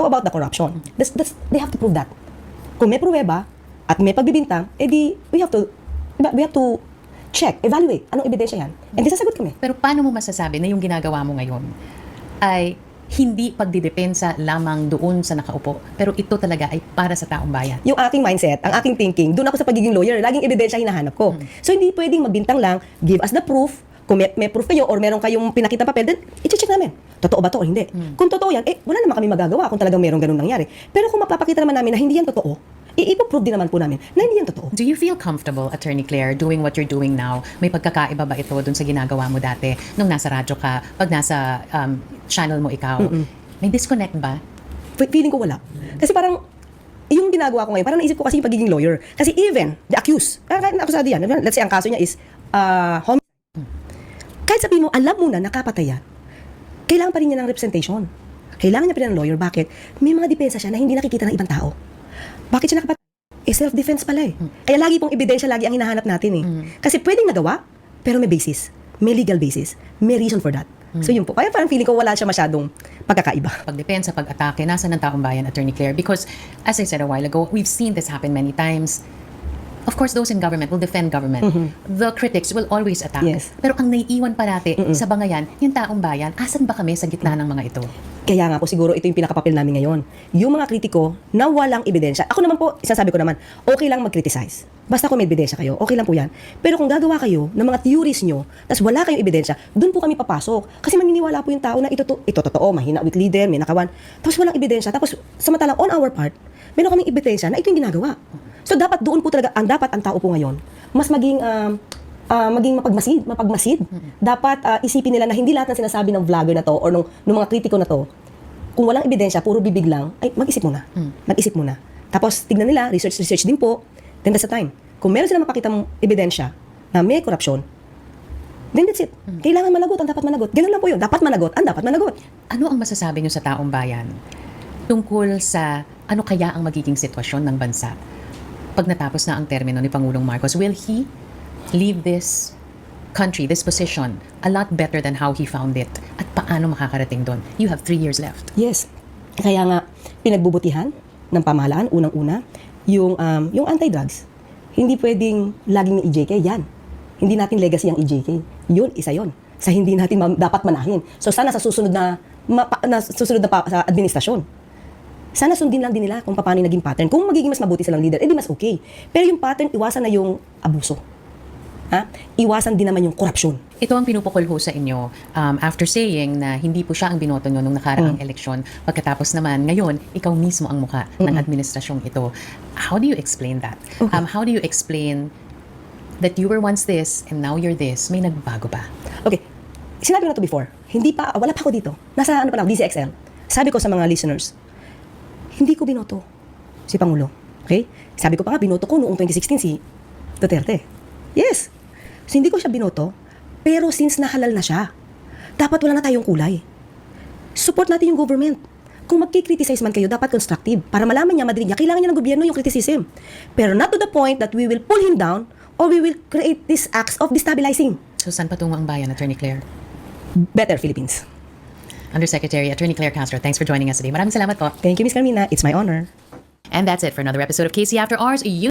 How about the corruption? That's, that's, they have to prove that. Kung may pruweba at may pagbibintang, edi we have to we have to check, evaluate anong ebidensya yan. And di sasagot kami. Pero paano mo masasabi na yung ginagawa mo ngayon ay hindi pagdidepensa lamang doon sa nakaupo, pero ito talaga ay para sa taong bayan? Yung aking mindset, ang aking thinking, doon ako sa pagiging lawyer, laging ebidensya hinahanap ko. So hindi pwedeng magbintang lang, give us the proof, kung may, may proof kayo or meron kayong pinakita papel, then i-check namin. Totoo ba to o hindi? Kung totoo yan, eh wala naman kami magagawa kung talagang meron ganun nangyari. Pero kung mapapakita naman namin na hindi yan totoo, i-prove din naman po namin na hindi yan totoo. Do you feel comfortable, Attorney Claire, doing what you're doing now? May pagkakaiba ba ito doon sa ginagawa mo dati nung nasa radyo ka, pag nasa um, channel mo ikaw? May disconnect ba? Fe- feeling ko wala. Kasi parang, yung ginagawa ko ngayon, parang naisip ko kasi yung pagiging lawyer. Kasi even, the accused, ah, kahit na akusado yan, let's say ang kaso niya is, uh, homicide. Kahit sabihin mo, alam mo na nakapatay yan, kailangan pa rin niya ng representation. Kailangan niya pa rin ng lawyer. Bakit? May mga depensa siya na hindi nakikita ng ibang tao. Bakit siya nakapatay? Eh, self-defense pala eh. Kaya lagi pong ebidensya lagi ang hinahanap natin eh. Kasi pwedeng nagawa, pero may basis. May legal basis. May reason for that. So yun po. Kaya parang feeling ko wala siya masyadong pagkakaiba. Pagdepensa, pag-atake, nasa ng taong bayan, Attorney Claire? Because, as I said a while ago, we've seen this happen many times. Of course, those in government will defend government. The critics will always attack. Yes. Pero ang naiiwan parati sa bangayan, yung taong bayan, asan ba kami sa gitna ng mga ito? Kaya nga po siguro ito yung pinakapapel namin ngayon. Yung mga kritiko na walang ebidensya. Ako naman po, isasabi ko naman, okay lang mag-criticize. Basta kung may ebidensya kayo, okay lang po yan. Pero kung gagawa kayo ng mga theories nyo, tapos wala kayong ebidensya, doon po kami papasok. Kasi maniniwala po yung tao na ito, to, ito totoo, mahina with leader, may nakawan. Tapos walang ebidensya. Tapos samantalang on our part, meron kaming ebidensya na ito yung ginagawa. So dapat doon po talaga, ang dapat ang tao po ngayon, mas maging um, ah, maging mapagmasid, mapagmasid. Dapat ah, isipin nila na hindi lahat ng sinasabi ng vlogger na to or ng, ng mga kritiko na to, kung walang ebidensya, puro bibig lang, ay mag-isip muna. Mag-isip muna. Tapos tignan nila, research research din po, then that's the time. Kung meron silang mapakitang ebidensya na may korupsyon, then that's it. Kailangan managot, ang dapat managot. Ganun lang po yun. Dapat managot, ang dapat managot. Ano ang masasabi niyo sa taong bayan tungkol sa ano kaya ang magiging sitwasyon ng bansa pag natapos na ang termino ni Pangulong Marcos? Will he leave this country, this position, a lot better than how he found it? At paano makakarating doon? You have three years left. Yes. Kaya nga, pinagbubutihan ng pamahalaan, unang-una, yung, um, yung anti-drugs. Hindi pwedeng laging may EJK, yan. Hindi natin legacy ang EJK. Yun, isa yon Sa hindi natin ma- dapat manahin. So sana sa susunod na, mapa- na susunod na pa- sa administrasyon, sana sundin lang din nila kung paano yung naging pattern. Kung magiging mas mabuti silang leader, edi mas okay. Pero yung pattern, iwasan na yung abuso. Ha? Iwasan din naman yung korupsyon. Ito ang pinupukol ho sa inyo um, after saying na hindi po siya ang binoto nyo nung nakaraang eleksyon. Pagkatapos naman, ngayon, ikaw mismo ang muka ng administrasyong ito. How do you explain that? Um, how do you explain that you were once this and now you're this? May nagbago ba? Okay, sinabi ko na to before. Hindi pa, wala pa ako dito. Nasa ano pa lang, DCXL. Sabi ko sa mga listeners, hindi ko binoto si Pangulo. Okay? Sabi ko pa nga, binoto ko noong 2016 si Duterte. Yes. So, hindi ko siya binoto, pero since nahalal na siya, dapat wala na tayong kulay. Support natin yung government. Kung magkikriticize man kayo, dapat constructive. Para malaman niya, madinig niya, kailangan niya ng gobyerno yung criticism. Pero not to the point that we will pull him down or we will create these acts of destabilizing. So, saan patungo ang bayan, Attorney Claire? Better Philippines. Undersecretary Attorney Claire Castro, thanks for joining us today. Maraming salamat po. Thank you, Miss Carmina. It's my honor. And that's it for another episode of KC After Hours. You